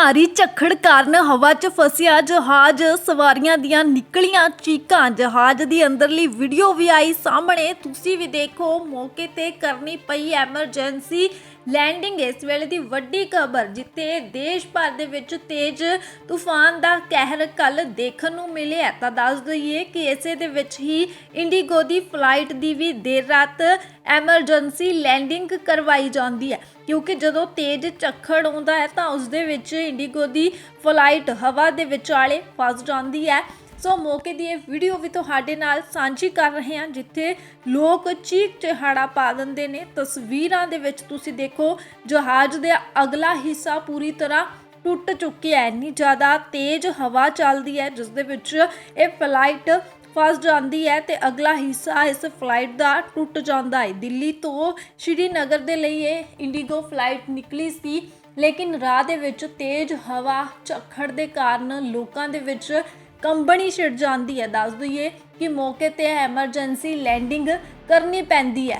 ਭਾਰੀ ਝੱਖੜ ਕਾਰਨ ਹਵਾ 'ਚ ਫਸਿਆ ਜਹਾਜ਼ ਸਵਾਰੀਆਂ ਦੀਆਂ ਨਿਕਲੀਆਂ ਚੀਕਾਂ। ਜਹਾਜ਼ ਦੀ ਅੰਦਰਲੀ ਵੀਡੀਓ ਵੀ ਆਈ ਸਾਹਮਣੇ। ਤੁਸੀਂ ਵੀ ਦੇਖੋ, ਮੌਕੇ ਤੇ ਕਰਨੀ ਪਈ ਐਮਰਜੈਂਸੀ ਲੈਂਡਿੰਗ ਇਸ ਵੇਲੇ ਦੀ ਵੱਡੀ ਖਬਰ, ਜਿੱਥੇ ਦੇਸ਼ ਭਰ ਦੇ ਵਿੱਚ ਤੇਜ਼ ਤੂਫਾਨ ਦਾ ਕਹਿਰ ਕੱਲ ਦੇਖਣ ਨੂੰ ਮਿਲਿਆ ਤਾਂ ਦੱਸ ਦਈਏ ਕਿ ਇਸੇ ਦੇ ਵਿੱਚ ਹੀ ਇੰਡੀਗੋ ਦੀ ਫਲਾਈਟ ਦੀ ਵੀ ਦੇਰ ਰਾਤ ਐਮਰਜੈਂਸੀ ਲੈਂਡਿੰਗ ਕਰਵਾਈ ਜਾਂਦੀ ਹੈ। ਕਿਉਂਕਿ ਜਦੋਂ ਤੇਜ਼ ਝੱਖੜ ਆਉਂਦਾ ਹੈ, ਤਾਂ ਉਸ ਦੇ ਵਿੱਚ ਇੰਡੀਗੋ ਦੀ ਫਲਾਈਟ ਹਵਾ ਦੇ ਵਿਚਾਲੇ ਫਸ ਜਾਂਦੀ ਹੈ। ਸੋ ਮੌਕੇ ਦੀ ਇਹ ਵੀਡੀਓ ਵੀ ਤੁਹਾਡੇ ਨਾਲ ਸਾਂਝੀ ਕਰ ਰਹੇ ਹਾਂ, ਜਿੱਥੇ ਲੋਕ ਚੀਕ ਚਿਹਾੜਾ ਪਾ ਦਿੰਦੇ ਨੇ। ਤਸਵੀਰਾਂ ਦੇ ਵਿੱਚ ਤੁਸੀਂ ਦੇਖੋ, ਜਹਾਜ਼ ਦੇ ਅਗਲਾ ਹਿੱਸਾ ਪੂਰੀ ਤਰ੍ਹਾਂ ਟੁੱਟ ਚੁੱਕਿਆ ਹੈ। ਇੰਨੀ ਜ਼ਿਆਦਾ ਤੇਜ਼ ਹਵਾ ਚੱਲਦੀ ਹੈ, ਜਿਸ ਦੇ ਵਿੱਚ ਇਹ ਫਲਾਈਟ ਫਸ ਜਾਂਦੀ ਹੈ ਤੇ ਅਗਲਾ ਹਿੱਸਾ ਇਸ ਫਲਾਈਟ ਦਾ ਟੁੱਟ ਜਾਂਦਾ ਹੈ। ਦਿੱਲੀ ਤੋਂ ਸ਼੍ਰੀਨਗਰ ਦੇ ਲਈ ਇਹ ਇੰਡੀਗੋ ਫਲਾਈਟ ਨਿਕਲੀ ਸੀ, ਲੇਕਿਨ ਰਾਹ ਦੇ ਵਿੱਚ ਤੇਜ਼ ਹਵਾ, ਝੱਖੜ ਦੇ ਕਾਰਨ ਲੋਕਾਂ ਦੇ ਵਿੱਚ ਕੰਬਣੀ ਛਿੜ ਜਾਂਦੀ ਹੈ। ਦੱਸ ਦਈਏ ਕਿ ਮੌਕੇ ਤੇ ਐਮਰਜੈਂਸੀ ਲੈਂਡਿੰਗ ਕਰਨੀ ਪੈਂਦੀ ਹੈ।